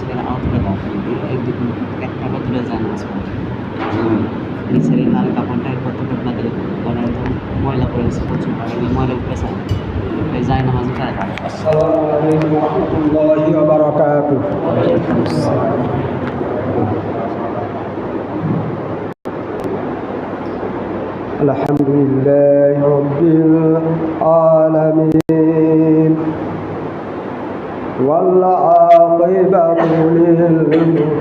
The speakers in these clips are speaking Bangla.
সেখানে আউট করে দাও এক দুটো এক টাকা তুলে যায় না নিচের এই লাল কাপড়টা এরপর তো আপনাদের মানে একদম ময়লা পড়ে গেছে প্রচুর পরিমাণে ময়লা উঠেছে এই যায় না মাঝে টাকা السلام عليكم ورحمة الله وبركاته الحمد لله رب العالمين والعاقبة للمتقين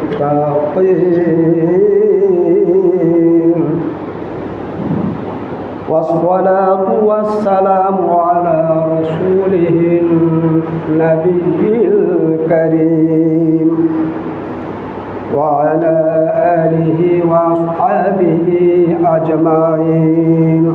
والصلاة والسلام على رسوله النبي الكريم وعلى آله وأصحابه أجمعين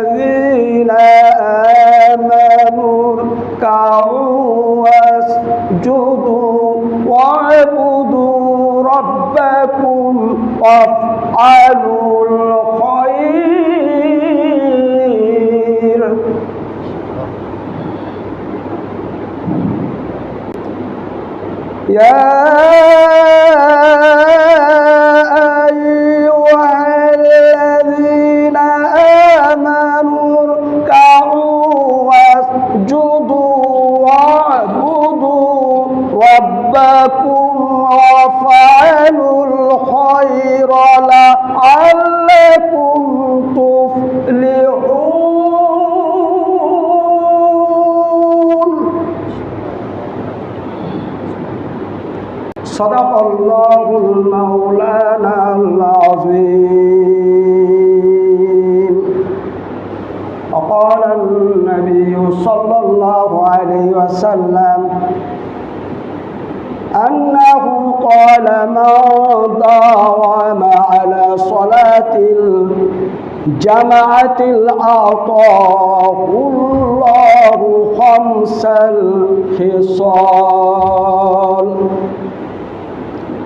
الذين آمنوا اركعوا واسجدوا عليه وسلم أنه قال من داوم على صلاة الجماعة أعطاه الله خمس الخصال.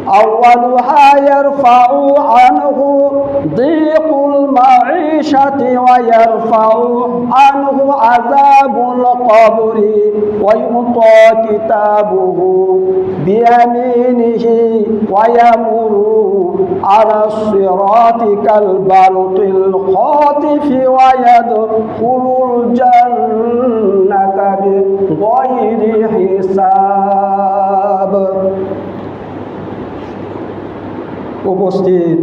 أولها يرفع عنه ضيق المعيشة ويرفع عنه عذاب القبر ويعطى كتابه بيمينه ويمر على الصراط كالبرق الخاطف ويدخل الجنة. উপস্থিত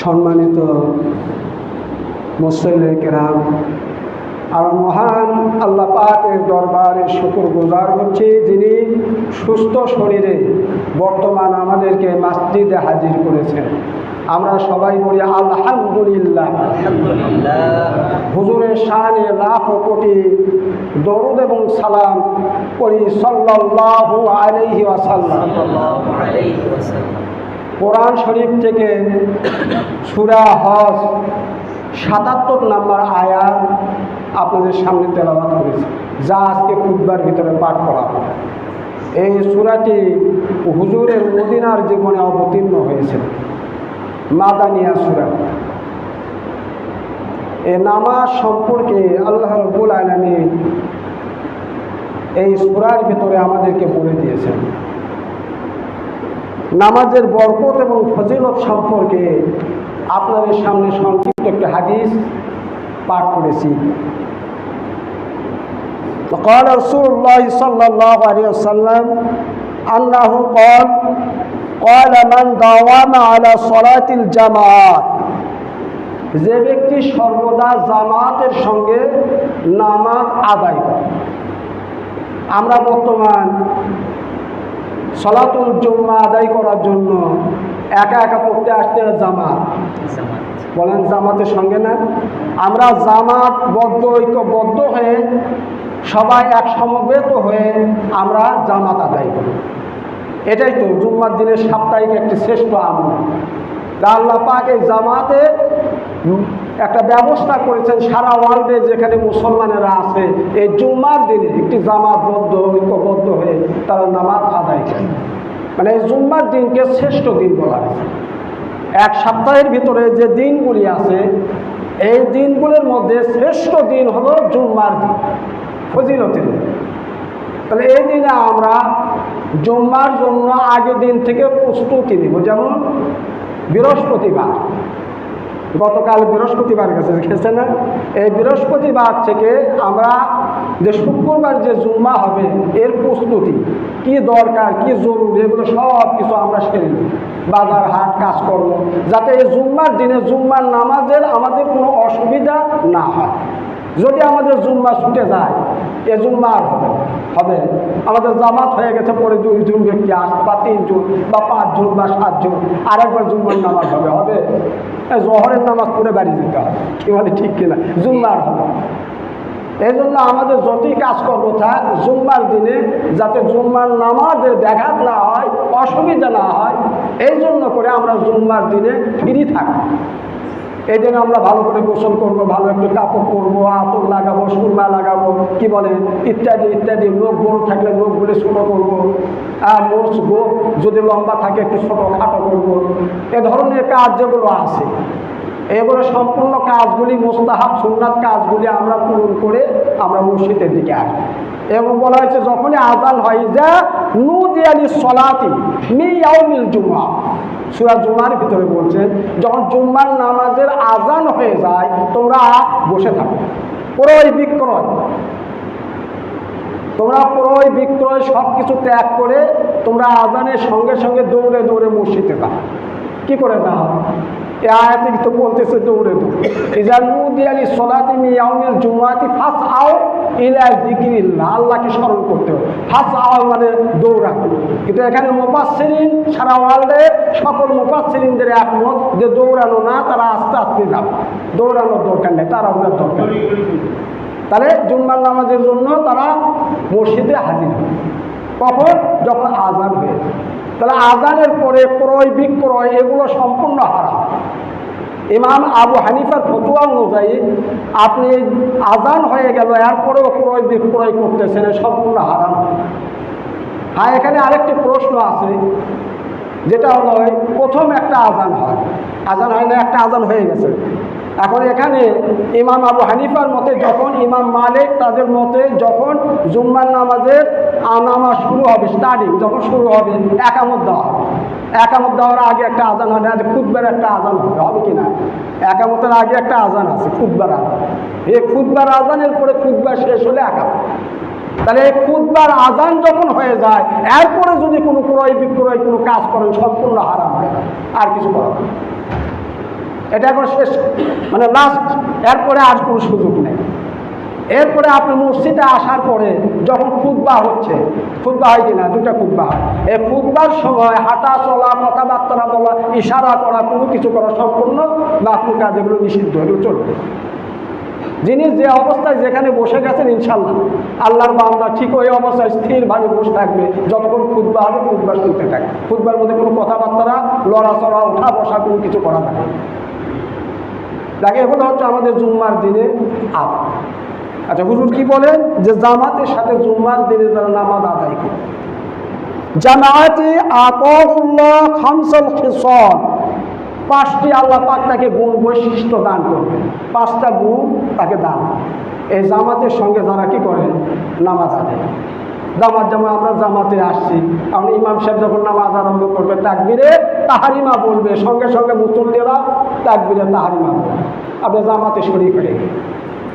সম্মানিত মুসল্লি কেরাম। আর মহান আল্লাহ পাকের দরবারে শুকুর গুজার হচ্ছে যিনি সুস্থ শরীরে বর্তমান আমাদেরকে মাসজিদে হাজির করেছেন। আমরা সবাই বলি আলহামদুলিল্লাহ। হুজুরের শানে লাখ কোটি দরুদ এবং সালাম করি সাল্লাল্লাহু আলাইহি ওয়াসাল্লাম। কোরআন শরীফ থেকে সুরা হজ সাতাত্তর নাম্বার আয়াত আপনাদের সামনে তেলাবাদ করেছি। যা আজকে খুববার ভিতরে পাঠ করা হবে। এই সুরাটি হুজুরের মদিনার জীবনে অবতীর্ণ হয়েছে। মাদানিয়া সুরা। এ নামাজ সম্পর্কে আল্লাহ রবুল আলমী এই সুরার ভিতরে আমাদেরকে বলে দিয়েছেন। নামাজের বরকত এবং ফজিলত সম্পর্কে আপনাদের সামনে সংক্ষিপ্ত একটি হাদিস পাঠ করেছি قال رسول الله صلى الله عليه وسلم أنه قال قال من داوم على صلاة الجماعة যে ব্যক্তি সর্বদা জামাতের সঙ্গে নামাজ আদায় করে আমরা বর্তমান সলাতুল জুম্মা আদায় করার জন্য একা একা পড়তে আসতে জামাত। বলেন জামাতের সঙ্গে না? আমরা জামাত বদ্ধ ঐক্যবদ্ধ হয়ে সবাই এক সমবেত হয়ে আমরা জামাত আদায় করি। এটাই তো জুম্মার দিনের সাপ্তাহিক একটি শ্রেষ্ঠ আমল। আল্লাহ পাক এই জামাতে একটা ব্যবস্থা করেছেন সারা ওয়ার্ল্ডে যেখানে মুসলমানেরা আছে। এই জুম্মার দিনে একটি জামাতবদ্ধ ঐক্যবদ্ধ হয়ে তারা নামাজ আদায় করে। মানে এই জুম্মার দিনকে শ্রেষ্ঠ দিন বলা হয়েছে। এক সপ্তাহের ভিতরে যে দিনগুলি আছে, এই দিনগুলির মধ্যে শ্রেষ্ঠ দিন হলো জুম্মার দিন, ফজিলতের দিন। তাহলে এই দিনে আমরা জুম্মার জন্য আগের দিন থেকে প্রস্তুতি নেব। যেমন বৃহস্পতিবার গতকাল বৃহস্পতিবার গেছে দেখেছে না? এই বৃহস্পতিবার থেকে আমরা যে শুক্রবার যে জুম্মা হবে, এর প্রস্তুতি, কি দরকার, কি জরুরি, এগুলো সব কিছু আমরা সেরে বাজার হাট, কাজকর্ম, যাতে এই জুম্মার দিনে জুম্মার নামাজের আমাদের কোনো অসুবিধা না হয়। যদি আমাদের জুম্মা ছুটে যায়, এ জুম্মা আর হবে হবে। আমাদের জামাত হয়ে গেছে, পরে দুই দুইজন ব্যক্তি আস, বা তিনজন বা পাঁচজন বা সাতজন আরেকবার জুম্মার নামাজ হবে। হবে? জহরের নামাজ পড়ে বাড়ি যেতে হবে। কি মানে ঠিক কিনা? জুম্মার হবে এই জন্য আমাদের যতই কাজকর্ম থাক, জুম্মার দিনে যাতে জুম্মার নামাজের ব্যাঘাত না হয়, অসুবিধা না হয়, এই জন্য করে আমরা জুম্মার দিনে ফ্রি থাকি। এই দিনে আমরা ভালো করে গোসল করব, ভালো একটু কাপড় পরবো, আতর লাগাবো, সুরমা লাগাবো, কি বলে, ইত্যাদি ইত্যাদি, লোক বড় থাকলে রোগ লোকগুলি ছোটো করব। আর মোষ গো যদি লম্বা থাকে একটু ছোটো খাটো করব। এ ধরনের কাজ যেগুলো আছে। এগুলো সম্পূর্ণ কাজগুলি মোস্তাহাব সুন্নাত কাজগুলি আমরা পূরণ করে আমরা মসজিদের দিকে আসি এবং বলা হয়েছে, যখনই আজান হয় যে নু দিয়ালি সলাতি মি জুমা সুরা জুমার ভিতরে বলছেন যখন জুম্মার নামাজের আজান হয়ে যায়, তোমরা বসে থাকো। ক্রয় বিক্রয়। তোমরা ক্রয় বিক্রয় সব কিছু ত্যাগ করে তোমরা আজানের সঙ্গে সঙ্গে দৌড়ে দৌড়ে মসজিদে যাও। কি করে যাও? স্মরণ করতে হবে। মানে কিন্তু এখানে সারা ওয়ার্ল্ডে একমত যে দৌড়ানো না, তারা আস্তে আস্তে যাবে। দৌড়ানোর দরকার নেই তারা ওনার দরকার তাহলে জুম্মার নামাজের জন্য তারা মসজিদে হাজির হয় কখন? যখন আজান হয়ে তাহলে আজানের পরে ক্রয় বিক্রয় এগুলো সম্পূর্ণ হারাম। ইমাম আবু হানিফার ফতুয়া অনুযায়ী আপনি আজান হয়ে গেল, এরপরেও ক্রয় বিক্রয় করতেছেন সম্পূর্ণ হারাম। হ্যাঁ এখানে আরেকটি প্রশ্ন আছে, যেটা হলো প্রথম একটা আজান হয়। আজান হয় না একটা আজান হয়ে গেছে। এখন এখানে ইমাম আবু হানিফার মতে যখন ইমাম মালিক তাদের মতে যখন জুম্মার নামাজের আনামা শুরু হবে স্টার্টিং যখন শুরু হবে, একামত দেওয়া হবে। একামত দেওয়ার আগে একটা আজান হয় না খুদবার একটা আজান হবে হবে কি না? একামতের আগে একটা আজান আছে খুদবার আজান। এই খুদবার আজানের পরে খুদবার শেষ হলে একামত। তাহলে এই খুদবার আজান যখন হয়ে যায়, এরপরে যদি কোনো ক্রয় বিক্রয়, কোনো কাজ করেন, সম্পূর্ণ হারাম হয়ে আর কিছু করা যাবে এটা এখন শেষ। মানে লাস্ট এরপরে আর কোনো সুযোগ নেই। এরপরে আপনি মসজিদে আসার পরে যখন খুদ্া হচ্ছে খুদ্া হয় কিনা? দুটা খুদ্া হয়। এই খুদ্বার সময় হাঁটা, চলা, কথাবার্তা, বলা, ইশারা করা, কোনো কিছু করা সম্পূর্ণ বা কোনো কাজ, এগুলো নিষিদ্ধ, এগুলো চলবে। যিনি যে অবস্থায় যেখানে বসে গেছেন ইনশাল্লাহ আল্লাহর বান্দা ঠিক ওই অবস্থায় স্থিরভাবে বসে থাকবে, যতক্ষণ খুদবা হবে খুদবা শুনতে থাকে খুদবার মধ্যে কোনো কথাবার্তা, লড়াচড়া ওঠা বসা কোনো কিছু করা থাকে। দেখে এগুলো হচ্ছে আমাদের জুম্মার দিনে আপ। আচ্ছা হুজুর কি বলেন যে জামাতের সাথে জুম্মার দিনে যারা নামাজ আদায় করে জামাতে পাঁচটি আল্লাহ পাক তাকে গুণ বৈশিষ্ট্য দান করবে পাঁচটা গুণ তাকে দান। এই জামাতের সঙ্গে যারা কি করে নামাজ আদায় জামাত যেমন আমরা জামাতে আসছি, আমরা ইমাম সাহেব যখন নামাজ আরম্ভ করবে তাকবিরে তাহারিমা বলবে, সঙ্গে সঙ্গে মুসল্লিরা তাকবিরে তাহারিমা বলবে। আপনি জামাতে শরীর গেলেন।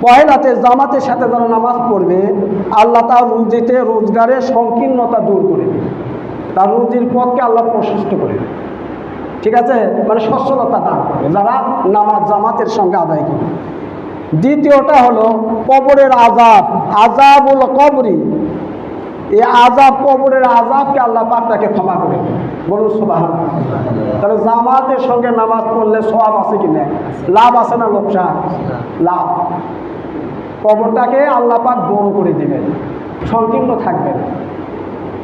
পহেলাতে জামাতের সাথে যারা নামাজ পড়বে, আল্লাহ তার রুজিতে রোজগারের সংকীর্ণতা দূর করে দেবে। তার রুজির পথকে আল্লাহ প্রশস্ত করে দেবে। ঠিক আছে? মানে সচ্ছলতা দান করবে। যারা নামাজ জামাতের সঙ্গে আদায় করবে দ্বিতীয়টা হলো কবরের আজাব আজাবুল কবরি। এই আজাব কবরের আজাবকে আল্লাহ পাক তাকে ক্ষমা করে বলুন সুবাহ তাহলে জামাতের সঙ্গে নামাজ পড়লে সব আছে কি না? লাভ আছে না লোকসান? লাভ। কবরটাকে আল্লাহ পাক বড় করে দিবেন, সংকীর্ণ থাকবে না।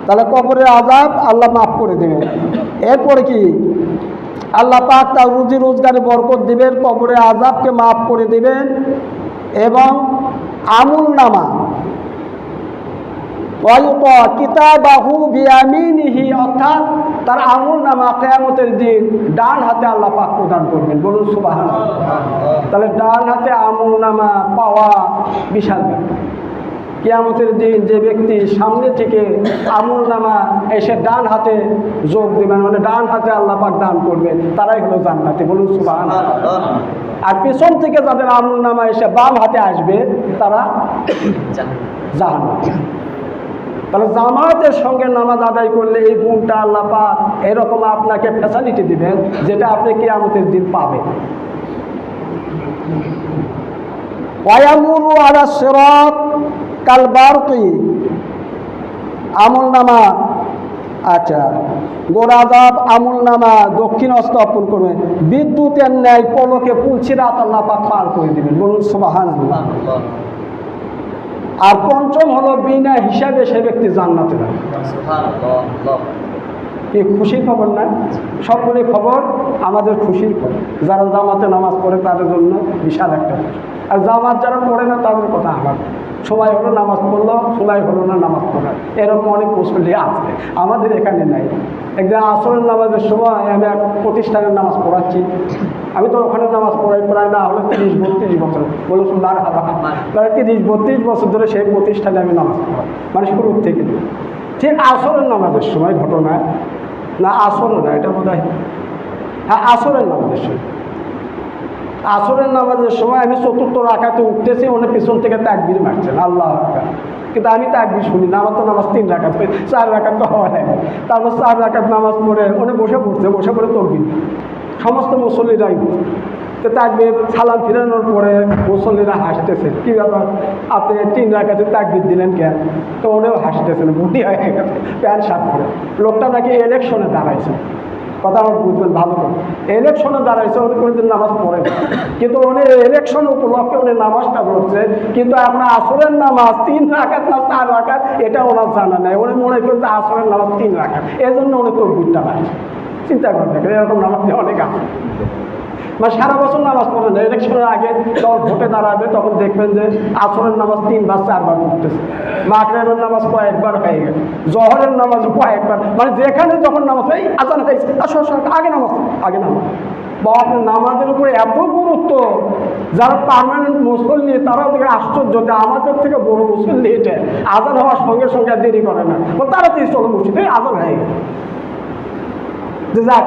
তাহলে কবরের আজাব আল্লাহ মাফ করে দেবেন। এরপরে কি? আল্লাহ পাক তার রুজি রোজগারে বরকত দিবেন, কবরের আজাবকে মাফ করে দিবেন এবং আমুল নামা কিতাবাহু বিয়ামিনিহি, অর্থাৎ তার আমুল নামা কেয়ামতের দিন ডান হাতে আল্লাহ পাক প্রদান করবেন। বলুন সুবাহ তাহলে ডান হাতে আমুল নামা পাওয়া বিশাল ব্যাপার। কেয়ামতের দিন যে ব্যক্তি সামনে থেকে আমুল নামা এসে ডান হাতে যোগ দেবেন মানে ডান হাতে আল্লাহ পাক দান করবেন, তারাই হলো জান্নাতি। বলুন সুবাহ আর পেছন থেকে যাদের আমুল নামা এসে বাম হাতে আসবে, তারা জাহান তাহলে জামাতের সঙ্গে নামাজ আদায় করলে এই গুণটা আল্লাহ পাক এরকম আপনাকে ফ্যাসালিটি দিবেন, যেটা আপনি কিয়ামতের দিন পাবেন। ওয়ায়ামুরু আলা সিরাত কাল বারকি, আমল নামা আচ্ছা গোরাজাব আমল নামা দক্ষিণ হস্ত অর্পণ করবেন। বিদ্যুতের ন্যায় পলকে পুলছি রাত আল্লাহ পাক পার করে দিবেন। বলুন সুবাহান আর পঞ্চম হলো বিনা হিসাবে সে ব্যক্তি জান্নাতে যাবে। কি খুশির খবর না? সবগুলি খবর আমাদের খুশির খবর। যারা জামাতে নামাজ পড়ে তাদের জন্য বিশাল একটা। আর জামাত যারা পড়ে না তাদের কথা আমার সময় হলো নামাজ পড়ল সময় হলো না নামাজ পড়া। এরকম অনেক মুসল্লি আছে আমাদের এখানে নাই। একদিন আসরের নামাজের সময় আমি এক প্রতিষ্ঠানের নামাজ পড়াচ্ছি। আমি তো ওখানে নামাজ পড়াই, প্রায় না হলে তিরিশ, বত্রিশ বছর। বলে শুনলার হাবা প্রায় তিরিশ, বত্রিশ বছর ধরে সেই প্রতিষ্ঠানে আমি নামাজ পড়াই মানে শুরুর থেকে। ঠিক আসরের নামাজের সময় ঘটনা না, আসরও না, এটা বোধ হ্যাঁ আসরের নামাজের সময়। আসরের নামাজের সময় আমি চতুর্থ রাখাতে উঠতেছি, উনি পিছন থেকে তাকবির মারছেন, আল্লাহ। কিন্তু আমি তাকবির শুনি না, আমার তো নামাজ তিন রাখাত চার রাখাত তো হয় নাই। তারপর চার রাখাত নামাজ পড়ে, উনি বসে পড়ছে, বসে পড়ে তকবির। সমস্ত মুসল্লিরাই তো তাকবির সালাম ফিরানোর পরে মুসল্লিরা হাসতেছে, কী ব্যাপার? আপনি তিন রাখাতে তাকবির দিলেন কেন? তো উনিও হাসতেছেন বুদ্ধি হয়ে গেছে, প্যান্ট শার্ট করে লোকটা নাকি ইলেকশনে দাঁড়াইছে। কথা আমার বুঝবেন, ভালো করে। ইলেকশনে দাঁড়াইছে, উনি কোনোদিন নামাজ পড়ে না। কিন্তু উনি ইলেকশন উপলক্ষে উনি নামাজটা পড়ছে। কিন্তু আপনার আসরের নামাজ তিন রাখাত না চার রাখাত এটা ওনার জানা নেই। উনি মনে করছে আসরের নামাজ তিন রাখাত এই জন্য উনি তরবিরটা পাচ্ছে চিন্তা করে দেখেন এরকম নামাজ অনেক আছে। মানে সারা বছর নামাজ পড়ে না, ইলেকশনের আগে যখন ভোটে দাঁড়াবে, তখন দেখবেন যে আসরের নামাজ তিনবার, চারবার পড়তেছে। মাগরের নামাজ কয়েকবার হয়ে গেছে। জহরের নামাজ কয়েকবার। মানে যেখানে যখন নামাজ হয় আজান হয়েছে আসো আসো আগে নামাজ আগে নামাজ। বা নামাজের উপরে এত গুরুত্ব। যারা পার্মানেন্ট মুসল্লি, তারাও দেখে আশ্চর্য যে আমাদের থেকে বড় মুসল্লি এটা। আজান হওয়ার সঙ্গে সঙ্গে দেরি করে না। তারা তাড়াতাড়ি চলো মসজিদে এই আজান হয়ে গেছে। যে যাক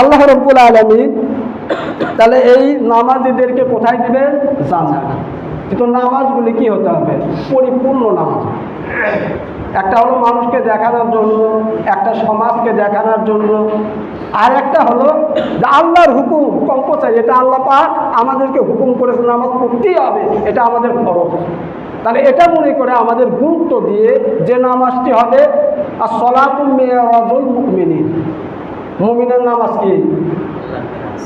আল্লাহ রব্বুল আলমিন তাহলে এই নামাজিদেরকে কোথায় দিবেন জানা কিন্তু নামাজগুলি কি হতে হবে? পরিপূর্ণ নামাজ। একটা হলো মানুষকে দেখানোর জন্য, একটা সমাজকে দেখানোর জন্য। আর একটা হলো আল্লাহর হুকুম কম্পোসাই এটা আল্লাহ পাক আমাদেরকে হুকুম করেছে নামাজ পড়তেই হবে, এটা আমাদের খরচ তাহলে এটা মনে করে আমাদের গুরুত্ব দিয়ে যে নামাজটি হবে আর সলাতুল মেয়ে রজল মুকমিনী মুমিনের নামাজ কি?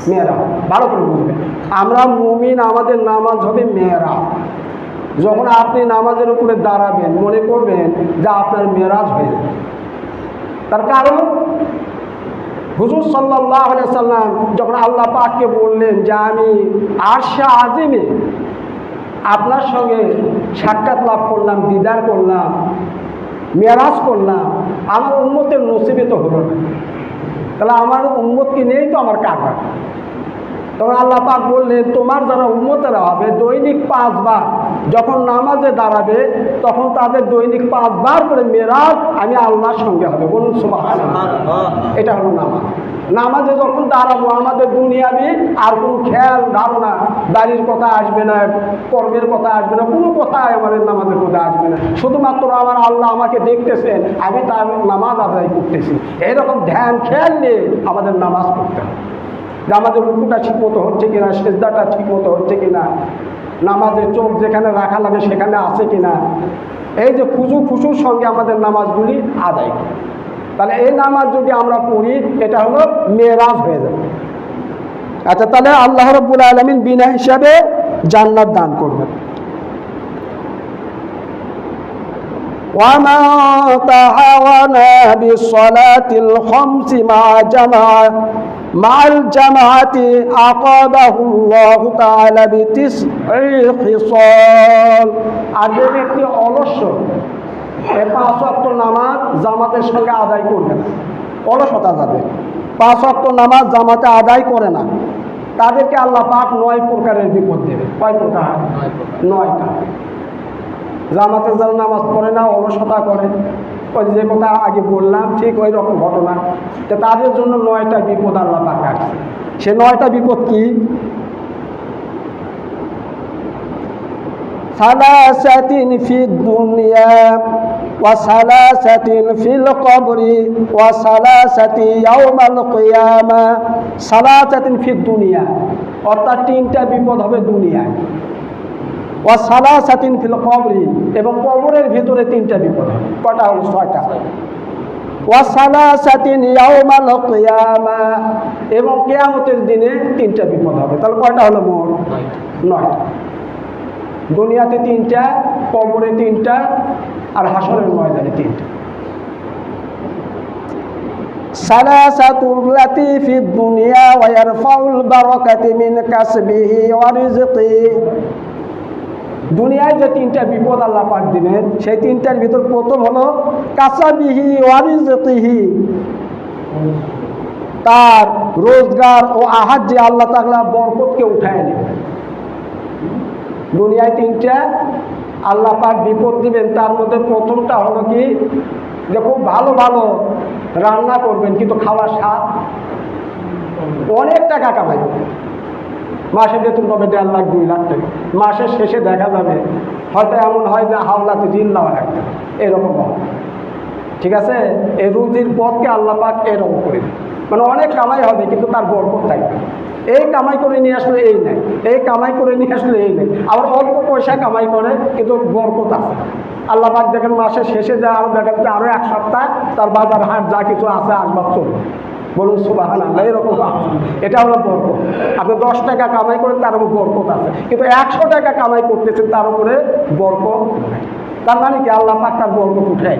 মেয়েরা, ভালো করে বুঝবেন আমরা মুমিন, আমাদের নামাজ হবে মেয়েরা। যখন আপনি নামাজের উপরে দাঁড়াবেন, মনে করবেন যে আপনার মেয়েরাজ হয়ে যাবে তার কারণ? হুজুর সাল্লাহ সাল্লাম যখন আল্লাহ পাককে বললেন যে আমি আরশা আজিমে আপনার সঙ্গে সাক্ষাৎ লাভ করলাম, দিদার করলাম মেরাজ করলাম, আমার উন্মতের নসিবে তো হলো না। তাহলে আমার উন্মতকে নেই তো আমার কাকা তখন আল্লাহ পাক বললেন তোমার যারা উন্মতেরা হবে দৈনিক পাঁচবার যখন নামাজে দাঁড়াবে তখন তাদের দৈনিক পাঁচবার করে মেরাজ আমি আল্লাহর সঙ্গে হবে। বলুন সুবাহ এটা হলো নামাজ। নামাজে যখন দাঁড়াবো, আমাদের দুনিয়াবি আর কোনো খেয়াল, ধারণা বাড়ির কথা আসবে না, কর্মের কথা আসবে না, কোনো কথাই আমাদের নামাজের কথা আসবে না। শুধুমাত্র আমার আল্লাহ আমাকে দেখতেছেন, আমি তার নামাজ আদায় করতেছি। এইরকম ধ্যান, খেয়াল নিয়ে আমাদের নামাজ পড়তে হবে। যে আমাদের রুকুটা ঠিক মতো হচ্ছে কিনা, সেজদাটা ঠিক মতো হচ্ছে কিনা, নামাজের চোখ যেখানে রাখা লাগে সেখানে আছে কিনা, এই যে খুশু খুশুর সঙ্গে আমাদের নামাজগুলি আদায় করি। তাহলে এই নামাজ যদি আমরা পড়ি এটা হলো মেরাজ হয়ে যাবে আচ্ছা তাহলে আল্লাহ রব্বুল আলমিন বিনা হিসাবে জান্নাত দান করবেন ومن تعاون بالصلاة الخمس مع جماعة مع الجماعة أقابه الله تعالى بتسع خصال আর যে ব্যক্তি অলস্য এ পাঁচ অক্ট নামাজ জামাতের সঙ্গে আদায় করবে না। অলসতা পাঁচ অক্ট নামাজ জামাতে আদায় করে না। তাদেরকে আল্লাহ পাক নয় প্রকারের বিপদ দেবে। কয় প্রকার? নয়টা জামাতে নামাজ পড়ে না অলসতা করে। ওই যে কথা আগে বললাম ঠিক ওই রকম ঘটনা। তো তাদের জন্য নয়টা বিপদ আল্লাহ পাক রাখছে। সে নয়টা বিপদ কি? সালাসাতিন ফি দুনিয়া। وثلاثة في القبر وثلاثة يوم القيامة ثلاثة في الدنيا অর্থাৎ তিনটা বিপদ হবে দুনিয়ায় ও সালা সাতিন ফিল কবরি এবং কবরের ভিতরে তিনটা বিপদ হবে কটা হলো ছয়টা ও সালা সাতিন ইয়াউমাল কিয়ামা এবং কেয়ামতের দিনে তিনটা বিপদ হবে তাহলে কয়টা হলো মোট নয়টা দুনিয়াতে তিনটা কবরে তিনটা আর হাসরের ময়দানে তিনটা। সালাসাতু লাতি ফি দুনিয়া ওয়া ইয়ারফাউল বারাকাতি মিন কাসবিহি দুনিয়ায় যে তিনটা বিপদ আল্লাহ পাক দিবেন সেই তিনটার ভিতর প্রথম হলো কাসাবিহি ওয়ারিজতিহি তার রোজগার ও আহার যে আল্লাহ তাগলা বরকতকে উঠায় নেবেন। দুনিয়ায় তিনটা আল্লাহ পাক বিপদ দিবেন, তার মধ্যে প্রথমটা হলো কি? যে খুব ভালো ভালো রান্না করবেন, কিন্তু খাওয়ার স্বাদ অনেক টাকা কামাইবেন মাসে বেতন পাবে দেড় লাখ, দুই লাখ টাকা। মাসের শেষে দেখা যাবে, হয়তো এমন হয় যে হাওলাতে ঋণ নেওয়া লাগবে এরকম হবে। ঠিক আছে? এই রুজির পথকে আল্লাহ পাক এরকম করে। মানে অনেক কামাই হবে, কিন্তু তার বরকত থাকবে এই কামাই করে নিয়ে আসলে এই নেই, এই কামাই করে নিয়ে আসলে এই নেই। আবার অল্প পয়সা কামাই করে, কিন্তু বরকত আছে। আল্লাহ পাক দেখেন মাসের শেষে যা আরও দেখা যাচ্ছে আরও এক সপ্তাহ তার বাজার হাট যা কিছু আছে আসবাব চলবে বলুন সুবাহান আল্লাহ এরকম। এটা হলো বরকত। আপনি দশ টাকা কামাই করেন, তার উপর বরকত আছে। কিন্তু একশো টাকা কামাই করতেছেন, তার উপরে বরকত তার মানে কি? আল্লাহ পাক তার বরকত উঠায়।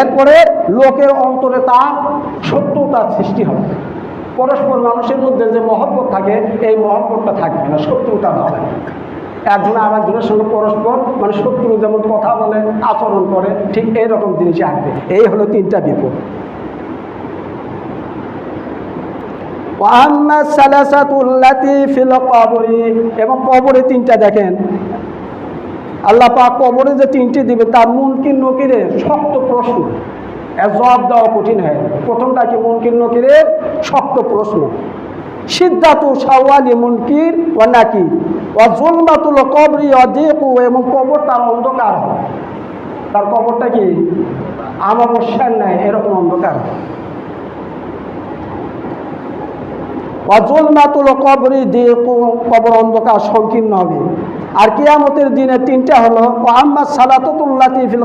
এরপরে লোকের অন্তরে তার শত্রুতার সৃষ্টি হবে। পরস্পর মানুষের মধ্যে যে মহব্বত থাকে, এই মহব্বতটা থাকবে না শত্রুতা হবে একজন আর একজনের সঙ্গে পরস্পর মানে শত্রু যেমন কথা বলে, আচরণ করে, ঠিক এইরকম জিনিস আসবে এই হলো তিনটা বিপদ। এবং কবরে তিনটা দেখেন আল্লাহ পাক কবরে যে তিনটি দিবে, তার মুনকির নকিরের শক্ত প্রশ্ন। জবাব দেওয়া কঠিন হয়। প্রথমটা কি মুনকির নকিরের শক্ত প্রশ্ন। সিদ্ধাতু সাওয়ালি মুনকির ও নাকি। ও জুলমাতুল কবরি অদেকু এবং কবর তার অন্ধকার। তার কবরটা কি? আমাবস্যার নেয় এরকম অন্ধকার হয় অজলমাতুল কবরি দিয়ে কবর অন্ধকার সংকীর্ণ হবে। আর কিয়ামতের দিনে তিনটা হলো আম্মা সালাতুল্লাতি ফিল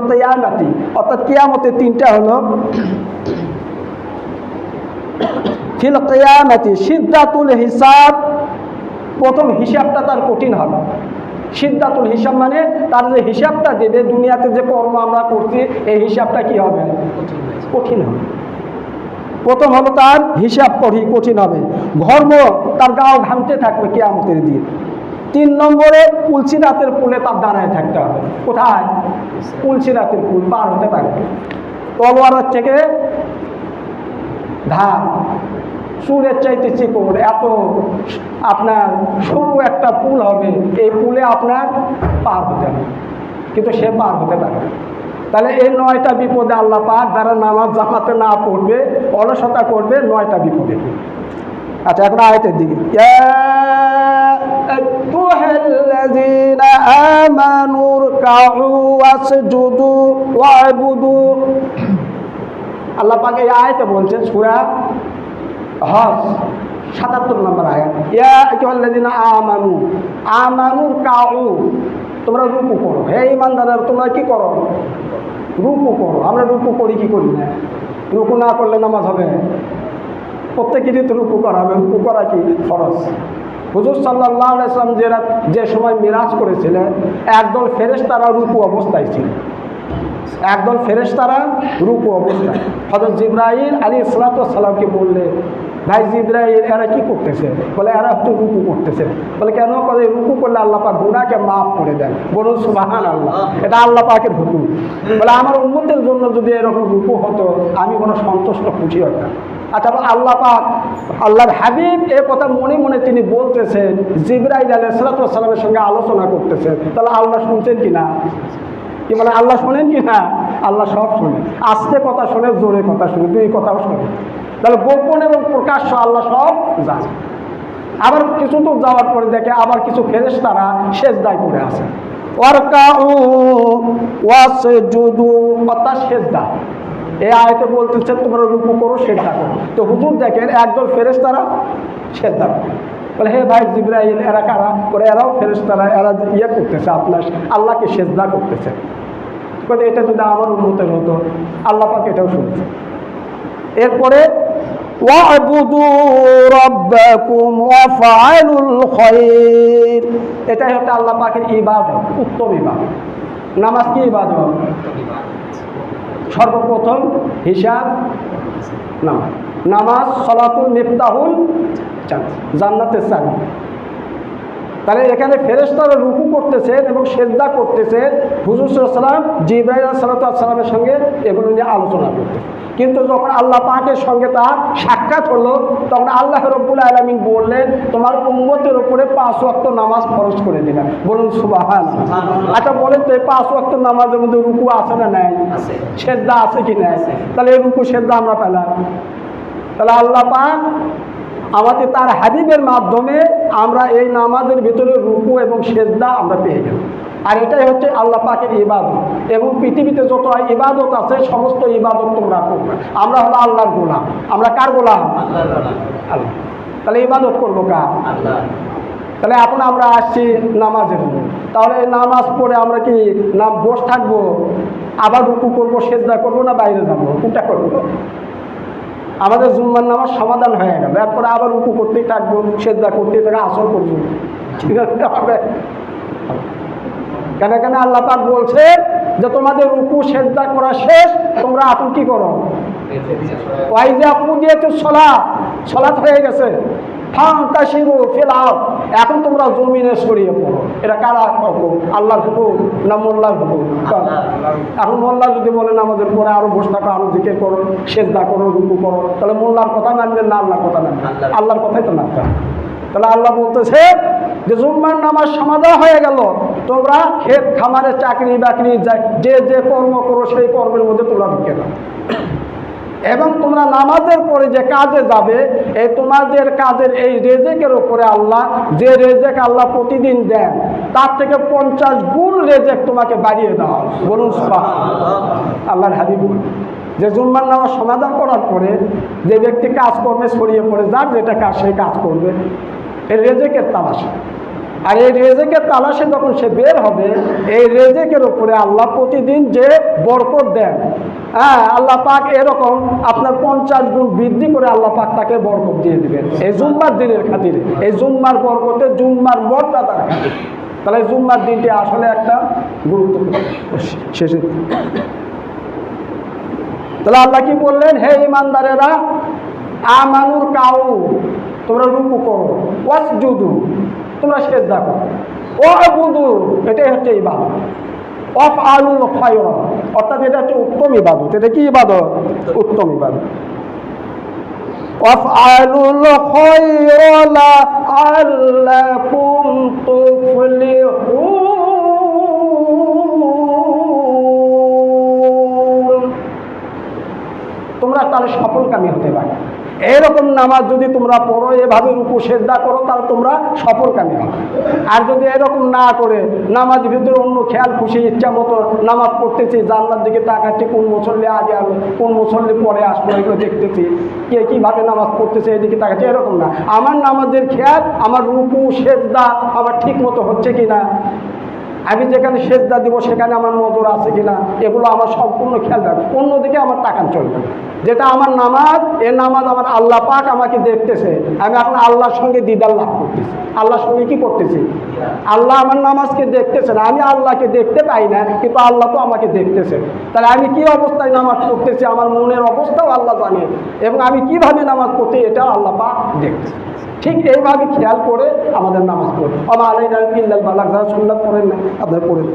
অর্থাৎ কিয়ামতের তিনটা হলো, ফিল কিয়ামাতি। সিদ্ধাতুল হিসাব, প্রথম হিসাবটা তার কঠিন হবে। সিদ্ধাতুল হিসাব মানে তার যে হিসাবটা দেবে, দুনিয়াতে যে কর্ম আমরা করছি, এই হিসাবটা কি হবে? কঠিন হবে। প্রথম হলো তার হিসাব করি কঠিন হবে। ঘর্ম তার গাও ঘামতে থাকবে কেয়ামতের দিন। তিন নম্বরে রাতের পুলে তার দাঁড়ায় থাকতে হবে। কোথায়? রাতের পুল পার হতে পারবে তলোয়ারের থেকে ধার সুরের চাইতে চিকন এত আপনার সরু একটা পুল হবে। এই পুলে আপনার পার হতে হবে। কিন্তু সে পার হতে পারবে। তাহলে এই নয়টা বিপদে আল্লাহ পাক যারা নামাজ জামাতে না পড়বে অলসতা করবে নয়টা বিপদে আচ্ছা এখন আয়তের দিকে يا أيها الذين آمنوا اركعوا واسجدوا واعبدوا আল্লাহ পাক এই আয়তে বলছেন সূরা হজ সাতাত্তর নম্বর আয়াত ইয়া আইয়ুহাল্লাযিনা আমানু আমানুর কাউ তোমরা রুকু করো। হে ইমানদারের, তোমরা কি করো? রুকু করো। আমরা রুকু করি, কি করি না? রুকু না করলে নামাজ হবে? প্রত্যেকেরই তো রুকু করা হবে। রুকু করা কি? খরচ হুজুর সাল্লাহ ইসলাম যে যে সময় মিরাজ করেছিলেন, একদল ফেরেশতারা রুকু অবস্থায় ছিল। একদল ফেরেশতারা রূপ অবস্থায়। হজরত জিব্রাহিল আলী সালাতামকে বললে ভাই জিব্রাহিল এরা কি করতেছে? বলে, এরা একটু রুকু করতেছে। বলে, কেন করে? রুকু করলে আল্লাহ পাক গুণাকে মাফ করে দেন। বলুন সুবাহান আল্লাহ এটা আল্লাহ পাকের হুকুম। বলে, আমার উন্নতির জন্য যদি এরকম রুকু হতো, আমি কোনো সন্তুষ্ট খুশি হতাম। আচ্ছা আল্লাহ পাক, আল্লাহর হাবিব এ কথা মনে মনে তিনি বলতেছেন জিব্রাহিল আলী সালাতামের সঙ্গে আলোচনা করতেছেন। তাহলে আল্লাহ শুনছেন কি না? কি বলে, আল্লাহ শোনেন কি না? আল্লাহ সব শোনে আস্তে কথা শোনে, জোরে কথা শোনে, দুই কথাও শোনে। তাহলে গোপন এবং প্রকাশ্য আল্লাহ সব জানে। আবার কিছু তো যাওয়ার পরে দেখে আবার কিছু ফেরেস তারা শেষ দায় করে আছে তো বলে, হে ভাই জিব্রাইল, এরা কারা? করে এরাও এরা ইয়ে করতেছে, আপনার আল্লাহকে সেজদা করতেছে। এটা যদি আমার উন্নতের হতো, আল্লাহ পাক এটাও শুনছে এরপরে এটাই হচ্ছে আল্লাহ পাকের ইবাদত, উত্তম ইবাদত। নামাজ কি ইবাদত? সর্বপ্রথম হিসাব, নামাজ। নামাজ সলাতুল মিফতাহুল জান্নাতের চাবি। তাহলে এখানে ফেরেস্তারা রুকু করতেছেন এবং সেজদা করতেছেন। হুজুর সাল্লাম জিব্রাহিম সালাতামের সঙ্গে এগুলো নিয়ে আলোচনা করতেন কিন্তু যখন আল্লাহ পাকের সঙ্গে তার সাক্ষাৎ হলো তখন আল্লাহ রব্বুল আলমিন বললেন তোমার উম্মতের উপরে পাঁচ ওয়াক্ত নামাজ ফরজ করে দিলাম বলুন সুবাহান আচ্ছা বলেন তো এই পাঁচ ওয়াক্ত নামাজের মধ্যে রুকু আছে না নাই? আছে। সেজদা আছে কি নাই? তাহলে এই রুকু সেজদা আমরা পেলাম। তাহলে আল্লাহ পাক আমাদের তার হাবিবের মাধ্যমে আমরা এই নামাজের ভিতরে রুকু এবং সেজদা আমরা পেয়ে গেলাম। আর এটাই হচ্ছে আল্লাহ পাকের ইবাদত। এবং পৃথিবীতে যত ইবাদত আছে, সমস্ত ইবাদত তোমরা করবে। আমরা হলো আল্লাহর গোলাম। আমরা কার গোলাম? তাহলে ইবাদত করব কার? তাহলে এখন আমরা আসছি নামাজের। তাহলে নামাজ পড়ে আমরা কি না বসে থাকব? আবার রুকু করব, সেজদা করব না বাইরে যাব? কোনটা করব। আমাদের জুম্মার নামাজ সমাধান হয়ে গেল। এরপরে আবার রুকু করতেই থাকব, সেজদা করতেই থাকব আসল করব ঠিক আছে? কেন কেন আল্লাহ পাক বলছে যে তোমাদের রুকু, সেজদা করা শেষ, তোমরা এখন কি করো? ওয়াইজে আপু দিয়েছে সলা সলাৎ হয়ে গেছে। ফান্তাশিরু ফিল। এখন তোমরা জমিনে ছড়িয়ে পড়ো। এটা কারা হুকুম? আল্লাহর হুকুম না মোল্লার হুকুম? এখন মোল্লা যদি বলেন আমাদের পরে আরও থাকো আরও জিকে করো, সেজদা করো, রুকু করো, তাহলে মোল্লার কথা মানবেন না আল্লাহর কথা মানবেন? আল্লাহর- কথাই তো মানতে তাহলে আল্লাহ বলতেছে যে জুম্মার নামাজ সমাধা হয়ে গেল। তোমরা ক্ষেত খামারে চাকরি বাকরি যা- যে কর্ম করো সেই কর্মের মধ্যে তোমরা ঢুকে দাও এবং তোমরা নামাজের পরে যে কাজে যাবে এই তোমাদের কাজের এই রেজেকের উপরে আল্লাহ যে রেজেক আল্লাহ প্রতিদিন দেন তার থেকে পঞ্চাশ গুণ রেজেক তোমাকে বাড়িয়ে দেওয়া বলুন। আল্লাহর হাবিব। বলেন, যে জুম্মার নামাজ সমাধান করার পরে যে ব্যক্তি কাজ করবে ছড়িয়ে পড়ে যার যেটা কাজ সেই কাজ করবে। এই রেজেকের তালাশে। আর এই রেজেকের তালাশে যখন সে বের হবে, এই রেজেকের উপরে আল্লাহ প্রতিদিন যে বরকত দেন হ্যাঁ আল্লাহ পাক এরকম আপনার পঞ্চাশ গুণ বৃদ্ধি করে আল্লাহ পাক তাকে বরকত দিয়ে দিবেন। এই জুম্মার দিনের খাতিরে, এই জুম্মার বরকতে জুম্মার মর্যাদার খাতিরে। তাহলে জুম্মার দিনটি আসলে একটা গুরুত্বপূর্ণ শেষে তাহলে আল্লাহ কি বললেন, হে ইমানদারেরা আমানুর কাউ, তোমরা রুকু করো ওয়াস জুদু তোমরা সে দেখো অবুদু এটাই হচ্ছে ইবাদত। অফ আলু অর্থাৎ এটা হচ্ছে উত্তম ইবাদত। এটা কি ইবাদত? উত্তম ইবাদত। অফ তোমরা তাহলে সফলকামী হতে পারো। এরকম নামাজ যদি তোমরা পড়ো, এভাবে রূপু সেজদা করো, তাহলে তোমরা সফলকামী হবে। আর যদি এরকম না করে, নামাজ ভিতরে অন্য খেয়াল খুশি ইচ্ছা মতো নামাজ পড়তেছি, জানলার দিকে তাকাচ্ছি, কোন মুসল্লি আগে আলো কোন মুসল্লি পরে আসলো এগুলো দেখতেছি। কে কীভাবে নামাজ পড়তেছে, এদিকে তাকাচ্ছি, এরকম না। আমার নামাজের খেয়াল, আমার রূপু সেজদা, আমার ঠিক মতো হচ্ছে কি না আমি যেখানে সেজদা দিব, সেখানে আমার নজর আছে কিনা, এগুলো আমার সম্পূর্ণ খেয়াল রাখবে। অন্যদিকে আমার তাকান চলবে। যেটা আমার নামাজ, এ নামাজ আমার আল্লাহ পাক আমাকে দেখতেছে। আমি এখন আল্লাহর সঙ্গে দিদার লাভ করতেছি। আল্লাহর সঙ্গে কি করতেছি? আল্লাহ আমার নামাজকে দেখতেছে না। আমি আল্লাহকে দেখতে পাই না, কিন্তু আল্লাহ তো আমাকে দেখতেছে। তাহলে আমি কি অবস্থায় নামাজ পড়তেছি? আমার মনের অবস্থাও আল্লাহ জানে। এবং আমি কীভাবে নামাজ পড়তে এটা আল্লাহ পাক দেখতেছে। ঠিক এইভাবে খেয়াল করে আমাদের নামাজ পড়ে আমার আলাই ইল্লাল বালাক যারা সুন্নাত পড়েন না, আপনারা পড়েন।